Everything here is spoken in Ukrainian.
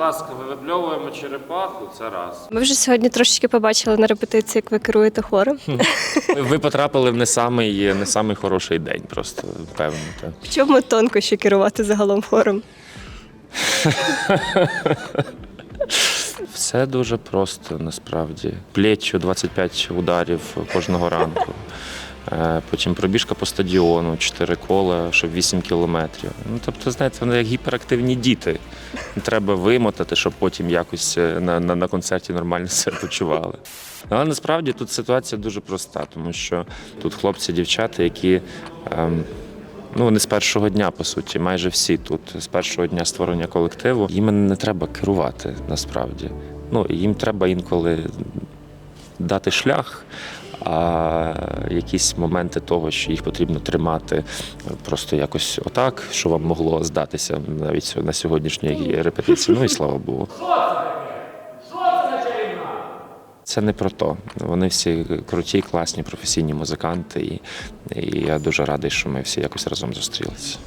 ласка, вибльовуємо черепаху, це раз. Ми вже сьогодні трошечки побачили на репетиції, як ви керуєте хором. Ви потрапили в не самий, не самий хороший день, просто певно. Так. В чому тонкощі керувати загалом хором? Все дуже просто насправді. Плечу 25 ударів кожного ранку. Е, Потім пробіжка по стадіону, 4 кола, щоб 8 кілометрів. Ну, тобто, знаєте, вони як гіперактивні діти. Треба вимотати, щоб потім якось е, на, на, на концерті нормально себе почували. Але насправді тут ситуація дуже проста, тому що тут хлопці, дівчата, які. Ем, Ну, вони з першого дня, по суті, майже всі тут, з першого дня створення колективу. Їм не треба керувати насправді. Ну, їм треба інколи дати шлях, а якісь моменти того, що їх потрібно тримати просто якось отак, що вам могло здатися навіть на сьогоднішній репетиції. Ну і слава Богу. Це не про то. Вони всі круті, класні, професійні музиканти, і, і я дуже радий, що ми всі якось разом зустрілися.